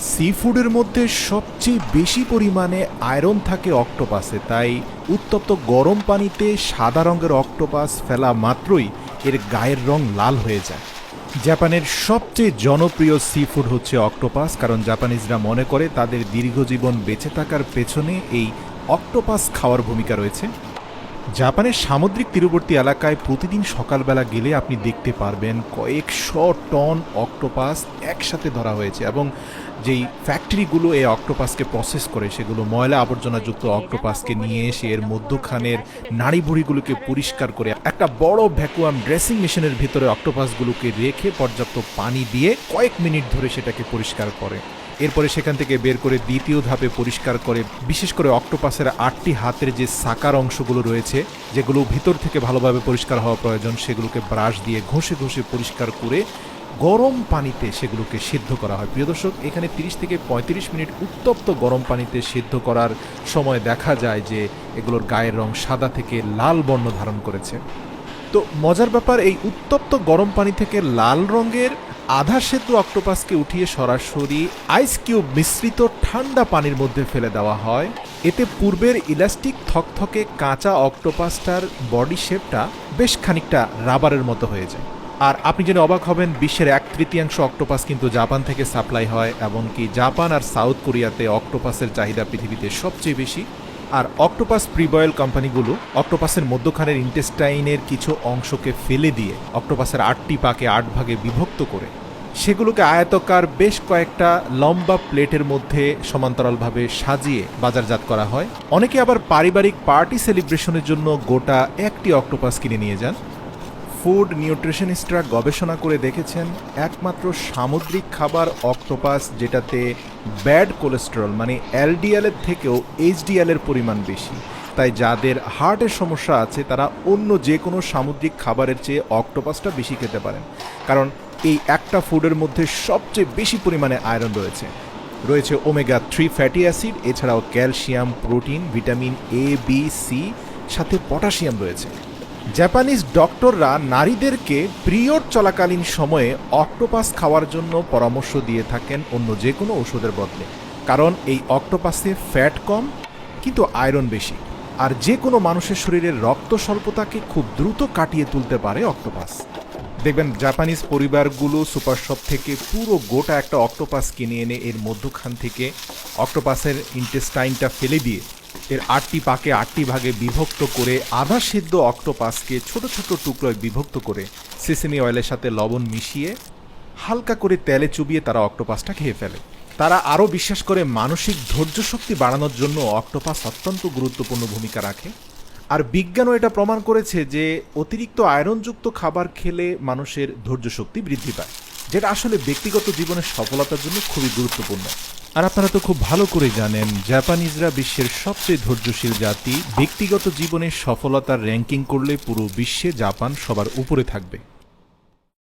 C ফুডের মধ্যে সবচেয়ে বেশি পরিমাণে আয়রন থাকে অক্টোপাসে তাই উত্তপ্ত গরম পানিতে সাদা রঙের অক্টোপাস ফেলা মাত্রই এর গায়ের রং লাল হয়ে যায়। জাপানের সবচেয়ে জনপ্রিয় সি ফুড হচ্ছে অক্টোপাস কারণ জাপানিজরা মনে করে তাদের দীর্ঘজীবন বেঁচে থাকার পেছনে এই অক্টোপাস খাওয়ার ভূমিকা রয়েছে। জাপানের সামুদ্রিক তীরবর্তী এলাকায় প্রতিদিন সকালবেলা গেলে আপনি দেখতে পারবেন কয়েকশো টন অক্টোপাস একসাথে ধরা হয়েছে এবং যেই ফ্যাক্টরিগুলো এই অক্টোপাসকে প্রসেস করে, সেগুলো ময়লা আবর্জনাযুক্ত অক্টোপাসকে নিয়ে এসে এর মধ্যখানের নাড়ি ভুড়িগুলোকে পরিষ্কার করে, একটা বড় ভ্যাকুয়াম ড্রেসিং মেশিনের ভিতরে অক্টোপাসগুলোকে রেখে পর্যাপ্ত পানি দিয়ে কয়েক মিনিট ধরে সেটাকে পরিষ্কার করে। এরপরে সেখান থেকে বের করে দ্বিতীয় ধাপে পরিষ্কার করে, বিশেষ করে অক্টোপাসের আটটি হাতের যে সাকার অংশগুলো রয়েছে, যেগুলো ভিতর থেকে ভালোভাবে পরিষ্কার হওয়া প্রয়োজন, সেগুলোকে ব্রাশ দিয়ে ঘষে ঘষে পরিষ্কার করে গরম পানিতে সেগুলোকে সিদ্ধ করা হয়। প্রিয় দর্শক, এখানে 30 থেকে পঁয়ত্রিশ মিনিট উত্তপ্ত গরম পানিতে সিদ্ধ করার সময় দেখা যায় যে এগুলোর গায়ের রং সাদা থেকে লাল বর্ণ ধারণ করেছে। তো মজার ব্যাপার, এই উত্তপ্ত গরম পানি থেকে লাল রঙের আধা সেতু অক্টোপাসকে উঠিয়ে সরাসরি আইস কিউব মিশ্রিত ঠান্ডা পানির মধ্যে ফেলে দেওয়া হয়। এতে পূর্বের ইলাস্টিক থকথকে কাঁচা অক্টোপাসটার বডি শেপটা বেশ খানিকটা রাবারের মতো হয়ে যায়। আর আপনি জেনে অবাক হবেন, বিশ্বের এক তৃতীয়াংশ অক্টোপাস কিন্তু জাপান থেকে সাপ্লাই হয়, এমনকি জাপান আর সাউথ কোরিয়াতে অক্টোপাসের চাহিদা পৃথিবীতে সবচেয়ে বেশি। আর অক্টোপাস প্রিবয়েল কোম্পানিগুলো অক্টোপাসের মধ্যখানের ইন্টেস্টাইনের কিছু অংশকে ফেলে দিয়ে অক্টোপাসের আটটি পাকে আট ভাগে বিভক্ত করে। সেগুলোকে আয়তকার বেশ কয়েকটা লম্বা প্লেটের মধ্যে সমান্তরালভাবে সাজিয়ে বাজারজাত করা হয়। অনেকে আবার পারিবারিক পার্টি সেলিব্রেশনের জন্য গোটা একটি অক্টোপাস কিনে নিয়ে যান। ফুড নিউট্রিশনিস্টরা গবেষণা করে দেখেছেন একমাত্র সামুদ্রিক খাবার অক্টোপাস যেটাতে ব্যাড কোলেস্টেরল মানে এলডিএল এর থেকেও এইচডিএল এর পরিমাণ বেশি। তাই যাদের হার্টের সমস্যা আছে, তারা অন্য যে কোনো সামুদ্রিক খাবারের চেয়ে অক্টোপাসটা বেশি খেতে পারেন। কারণ এই একটা ফুডের মধ্যে সবচেয়ে বেশি পরিমাণে আয়রন রয়েছে। রয়েছে ওমেগা থ্রি ফ্যাটি অ্যাসিড, এছাড়াও calcium, protein, vitamin A, B, C, সাথে পটাশিয়াম রয়েছে। জাপানিজ ডক্টররা নারীদেরকে পিরিয়ড চলাকালীন সময়ে অক্টোপাস খাওয়ার জন্য পরামর্শ দিয়ে থাকেন অন্য যে কোনো ওষুধের বদলে। কারণ এই অক্টোপাসে ফ্যাট কম, কিন্তু আয়রন বেশি। আর যে কোনো মানুষের শরীরের রক্ত স্বল্পতাকে খুব দ্রুত কাটিয়ে তুলতে পারে অক্টোপাস। দেখবেন, জাপানিজ পরিবারগুলো সুপার শপ থেকে পুরো গোটা একটা অক্টোপাস কিনে এনে এর মধ্যখান থেকে অক্টোপাসের ইন্টেস্টাইনটা ফেলে দিয়ে এর আটটি পাকে আটটি ভাগে বিভক্ত করে আধা সিদ্ধ অক্টোপাসকে ছোট ছোট টুকরোয় বিভক্ত করে সিসিমি অয়েলের সাথে লবণ মিশিয়ে হালকা করে তেলে চুবিয়ে তারা অক্টোপাসটা খেয়ে ফেলে। তারা আরও বিশ্বাস করে মানসিক ধৈর্য শক্তি বাড়ানোর জন্য অক্টোপাস অত্যন্ত গুরুত্বপূর্ণ ভূমিকা রাখে। আর বিজ্ঞানও এটা প্রমাণ করেছে যে অতিরিক্ত আয়রনযুক্ত খাবার খেলে মানুষের ধৈর্য শক্তি বৃদ্ধি পায়। যেটা আসলে ব্যক্তিগত জীবনের সফলতার জন্য খুবই গুরুত্বপূর্ণ। আর আপনারা তো খুব ভালো করে জানেন, জাপানিজরা বিশ্বের সবচেয়ে ধৈর্যশীল জাতি। ব্যক্তিগত জীবনে সফলতার র্যাঙ্কিং করলে পুরো বিশ্বে জাপান সবার উপরে থাকবে।